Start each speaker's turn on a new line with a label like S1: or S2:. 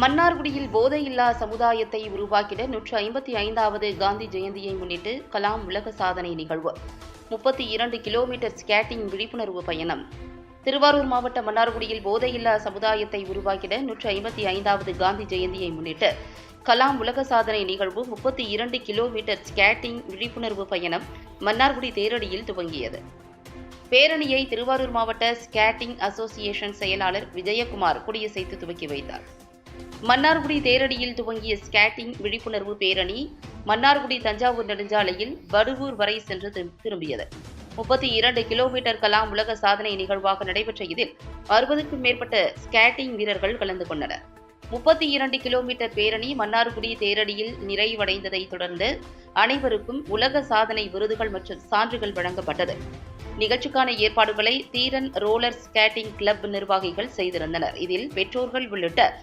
S1: மன்னார்குடியில் போதையில்லா சமுதாயத்தை உருவாக்கிட நூற்று ஐம்பத்தி ஐந்தாவது காந்தி ஜெயந்தியை முன்னிட்டு கலாம் உலக சாதனை நிகழ்வு. முப்பத்தி இரண்டு கிலோமீட்டர் ஸ்கேட்டிங் விழிப்புணர்வு பயணம். திருவாரூர் மாவட்ட மன்னார்குடியில் போதையில்லா சமுதாயத்தை உருவாக்கிட நூற்று ஐம்பத்தி ஐந்தாவது காந்தி ஜெயந்தியை முன்னிட்டு கலாம் உலக சாதனை நிகழ்வு முப்பத்தி இரண்டு கிலோமீட்டர் ஸ்கேட்டிங் விழிப்புணர்வு பயணம் மன்னார்குடி தேரடியில் துவங்கியது. பேரணியை திருவாரூர் மாவட்ட ஸ்கேட்டிங் அசோசியேஷன் செயலாளர் விஜயகுமார் கொடியசைத்து துவக்கி வைத்தார். மன்னார்குடி தேரடியில் துவங்கிய ஸ்கேட்டிங் விழிப்புணர்வு பேரணி மன்னார்குடி தஞ்சாவூர் நெடுஞ்சாலையில் வடுவூர் வரை சென்று திரும்பியது. முப்பத்தி இரண்டு கிலோமீட்டர் கலாம் உலக சாதனை நிகழ்வாக நடைபெற்ற இதில் அறுபதுக்கும் மேற்பட்ட ஸ்கேட்டிங் வீரர்கள் கலந்து கொண்டனர். முப்பத்தி இரண்டு கிலோமீட்டர் பேரணி மன்னார்குடி தேரடியில் நிறைவடைந்ததை தொடர்ந்து அனைவருக்கும் உலக சாதனை விருதுகள் மற்றும் சான்றுகள் வழங்கப்பட்டது. நிகழ்ச்சிக்கான ஏற்பாடுகளை தீரன் ரோலர் ஸ்கேட்டிங் கிளப் நிர்வாகிகள் செய்திருந்தனர். இதில் பெற்றோர்கள் உள்ளிட்ட